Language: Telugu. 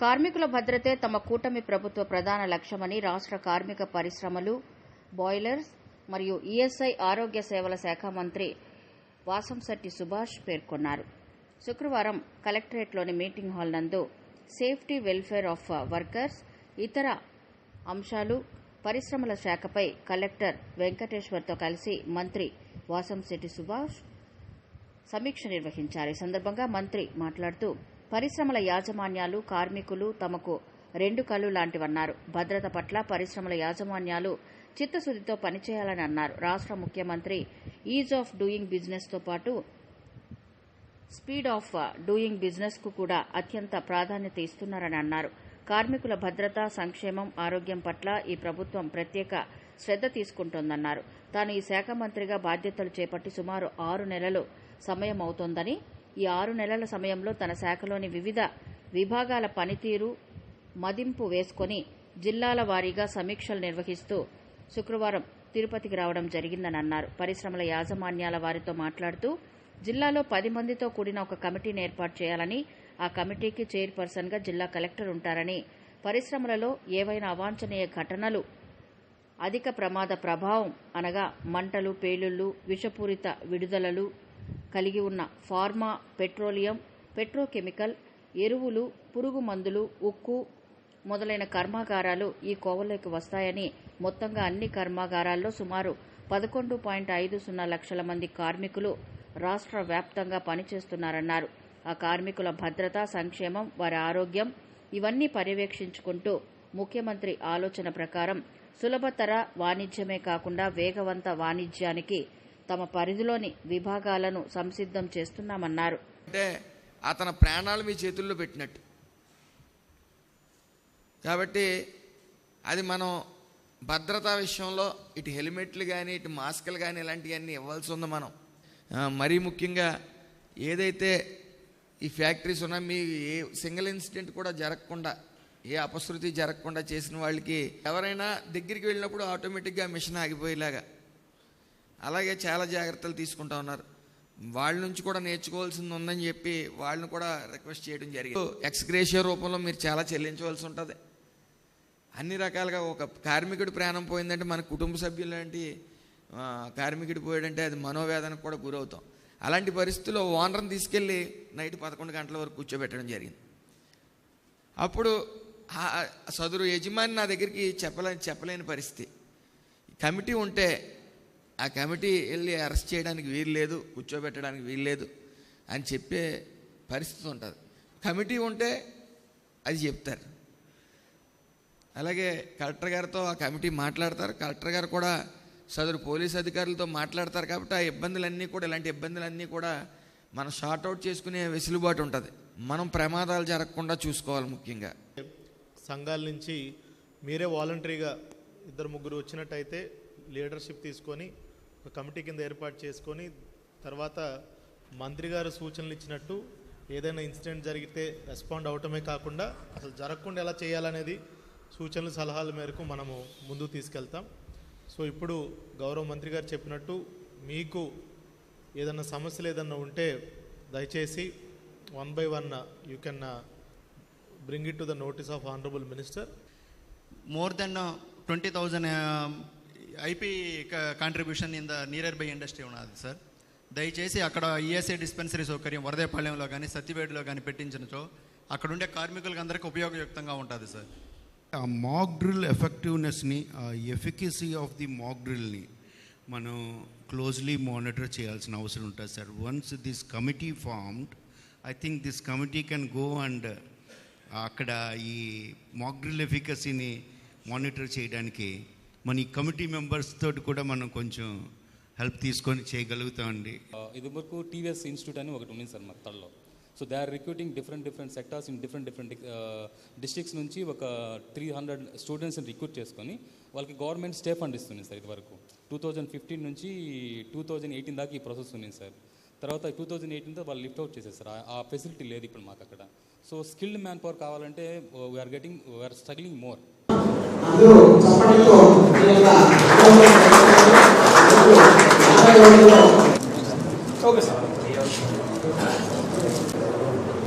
కార్మికుల భద్రతే తమ కూటమి ప్రభుత్వ ప్రధాన లక్ష్యమని రాష్ట్ర కార్మిక పరిశ్రమలు బాయిలర్స్ మరియు ఈఎస్ఐ ఆరోగ్య సేవల శాఖ మంత్రి వాసంశెట్టి సుభాష్ పేర్కొన్నారు. శుక్రవారం కలెక్టరేట్లోని మీటింగ్ హాల్ నందు సేఫ్టీ వెల్ఫేర్ ఆఫ్ వర్కర్స్ ఇతర అంశాలు పరిశ్రమల శాఖపై కలెక్టర్ వెంకటేశ్వర్తో కలిసి మంత్రి వాసంశెట్టి సుభాష్ సమీక్ష నిర్వహించారు. ఈ సందర్భంగా మంత్రి మాట్లాడుతూ పరిశ్రమల యాజమాన్యాలు కార్మికులు తమకు రెండు కళ్ళు లాంటివన్నారు. భద్రత పట్ల పరిశ్రమల యాజమాన్యాలు చిత్తశుద్దితో పనిచేయాలని అన్నారు. రాష్ట్ర ముఖ్యమంత్రి ఈజ్ ఆఫ్ డూయింగ్ బిజినెస్తో పాటు స్పీడ్ ఆఫ్ డూయింగ్ బిజినెస్కు కూడా అత్యంత ప్రాధాన్యత ఇస్తున్నారని అన్నారు. కార్మికుల భద్రత సంక్షేమం ఆరోగ్యం పట్ల ఈ ప్రభుత్వం ప్రత్యేక శ్రద్ధ తీసుకుంటోందన్నారు. తాను ఈ శాఖ మంత్రిగా బాధ్యతలు చేపట్టి సుమారు ఆరు నెలలు సమయం అవుతోందని ఈ ఆరు నెలల సమయంలో తన శాఖలోని వివిధ విభాగాల పనితీరు మదింపు వేసుకొని జిల్లాల వారీగా సమీక్షలు నిర్వహిస్తూ శుక్రవారం తిరుపతికి రావడం జరిగిందని అన్నారు. పరిశ్రమల యాజమాన్యాల వారితో మాట్లాడుతూ జిల్లాలో పది మందితో కూడిన ఒక కమిటీని ఏర్పాటు చేయాలని ఆ కమిటీకి చైర్పర్సన్గా జిల్లా కలెక్టర్ ఉంటారని పరిశ్రమలలో ఏవైనా అవాంఛనీయ ఘటనలు అధిక ప్రమాద ప్రభావం అనగా మంటలు పేలుళ్ళు విషపూరిత విడుదలలు కలిగి ఉన్న ఫార్మా పెట్రోలియం పెట్రోకెమికల్ ఎరువులు పురుగు మందులు ఉక్కు మొదలైన కర్మాగారాలు ఈ కోవలోకి వస్తాయని మొత్తంగా అన్ని కర్మాగారాల్లో సుమారు పదకొండు పాయింట్ ఐదు సున్నా లక్షల మంది కార్మికులు రాష్ట్ర వ్యాప్తంగా పనిచేస్తున్నారన్నారు. ఆ కార్మికుల భద్రత సంక్షేమం వారి ఆరోగ్యం ఇవన్నీ పర్యవేక్షించుకుంటూ ముఖ్యమంత్రి ఆలోచన ప్రకారం సులభతర వాణిజ్యమే కాకుండా వేగవంత వాణిజ్యానికి తమ పరిధిలోని విభాగాలను సంసిద్ధం చేస్తున్నామన్నారు. అంటే అతని ప్రాణాలు మీ చేతుల్లో పెట్టినట్టు. కాబట్టి అది మనం భద్రతా విషయంలో ఇటు హెల్మెట్లు కానీ ఇటు మాస్కులు కానీ ఇలాంటివన్నీ ఇవ్వాల్సి ఉంది మనం. మరీ ముఖ్యంగా ఏదైతే ఈ ఫ్యాక్టరీస్ ఉన్నా మీ ఏ సింగిల్ ఇన్సిడెంట్ కూడా జరగకుండా ఏ అపశృతి జరగకుండా చేసిన వాళ్ళకి ఎవరైనా దగ్గరికి వెళ్ళినప్పుడు ఆటోమేటిక్గా మిషన్ ఆగిపోయేలాగా. అలాగే చాలా జాగ్రత్తలు తీసుకుంటా ఉన్నారు. వాళ్ళ నుంచి కూడా నేర్చుకోవాల్సింది ఉందని చెప్పి వాళ్ళని కూడా రిక్వెస్ట్ చేయడం జరిగింది. ఎక్స్గ్రేషియో రూపంలో మీరు చాలా చెల్లించవలసి ఉంటుంది. అన్ని రకాలుగా ఒక కార్మికుడి ప్రాణం పోయిందంటే మన కుటుంబ సభ్యులు లాంటి కార్మికుడు పోయాడంటే అది మనోవేదనకు కూడా గురవుతాం. అలాంటి పరిస్థితుల్లో ఓనర్ని తీసుకెళ్ళి నైట్ పదకొండు గంటల వరకు కూర్చోబెట్టడం జరిగింది. అప్పుడు సదురు యజమాని నా దగ్గరికి చెప్పలేని చెప్పలేని పరిస్థితి. కమిటీ ఉంటే ఆ కమిటీ వెళ్ళి అరెస్ట్ చేయడానికి వీలు లేదు కూర్చోబెట్టడానికి వీలు లేదు అని చెప్పే పరిస్థితి ఉంటుంది. కమిటీ ఉంటే అది చెప్తారు. అలాగే కలెక్టర్ గారితో ఆ కమిటీ మాట్లాడతారు. కలెక్టర్ గారు కూడా సదరు పోలీస్ అధికారులతో మాట్లాడతారు కాబట్టి ఆ ఇబ్బందులన్నీ కూడా ఇలాంటి ఇబ్బందులన్నీ కూడా మనం షార్ట్అవుట్ చేసుకునే వెసులుబాటు ఉంటుంది. మనం ప్రమాదాలు జరగకుండా చూసుకోవాలి ముఖ్యంగా. సంఘాల నుంచి మీరే వాలంటరీగా ఇద్దరు ముగ్గురు వచ్చినట్టయితే లీడర్షిప్ తీసుకొని ఒక కమిటీ కింద ఏర్పాటు చేసుకొని తర్వాత మంత్రి గారు సూచనలు ఇచ్చినట్టు ఏదైనా ఇన్సిడెంట్ జరిగితే రెస్పాండ్ అవటమే కాకుండా అసలు జరగకుండా ఎలా చేయాలనేది సూచనలు సలహాల మేరకు మనము ముందుకు తీసుకెళ్తాం. సో ఇప్పుడు గౌరవ మంత్రి గారు చెప్పినట్టు మీకు ఏదన్నా సమస్యలు ఏదన్నా ఉంటే దయచేసి one by one you can bring it to the notice of honourable minister. More than twenty thousand IP contribution in the nearby industry ఉన్నది సార్ దయచేసి అక్కడ ఈఎస్ఐ డిస్పెన్సరీ సౌకర్యం వరదేపాళ్యంలో కానీ సత్యవేడులో కానీ పెట్టించినచో అక్కడ ఉండే కార్మికులకు అందరికీ ఉపయోగయుక్తంగా ఉంటుంది సార్ ఆ మాక్ డ్రిల్ ఎఫెక్టివ్నెస్ని ఆ ఎఫికసీ ఆఫ్ ది మాక్ డ్రిల్ని మనం క్లోజ్లీ మానిటర్ చేయాల్సిన అవసరం ఉంటుంది sir once this committee formed I think this committee can go and అక్కడ ఈ మాక్ డ్రిల్ ఎఫికసీని మానిటర్ చేయడానికి మన ఈ కమిటీ మెంబర్స్ తోటి కూడా మనం కొంచెం హెల్ప్ తీసుకొని చేయగలుగుతామండి. ఇది వరకు టీవీఎస్ ఇన్స్టిట్యూట్ అని ఒకటి ఉంది సార్ మా తల్లో. So they are recruiting different different sectors in different different districts నుంచి ఒక త్రీ హండ్రెడ్ స్టూడెంట్స్ని రిక్రూట్ చేసుకొని వాళ్ళకి గవర్నమెంట్ స్టే ఫండ్ ఇస్తుంది సార్ ఇది వరకు. టూ థౌజండ్ ఫిఫ్టీన్ నుంచి టూ థౌజండ్ ఎయిటీన్ దాకా ఈ ప్రాసెస్ ఉంది సార్. తర్వాత టూ థౌజండ్ ఎయిటీన్తో వాళ్ళు లిఫ్ట్ అవుట్ చేసేది సార్. ఆ- ఆ ఫెసిలిటీ లేదు ఇప్పుడు మాకు అక్కడ. సో స్కిల్డ్ మ్యాన్ పవర్ కావాలంటే we're getting we're struggling more అందరూ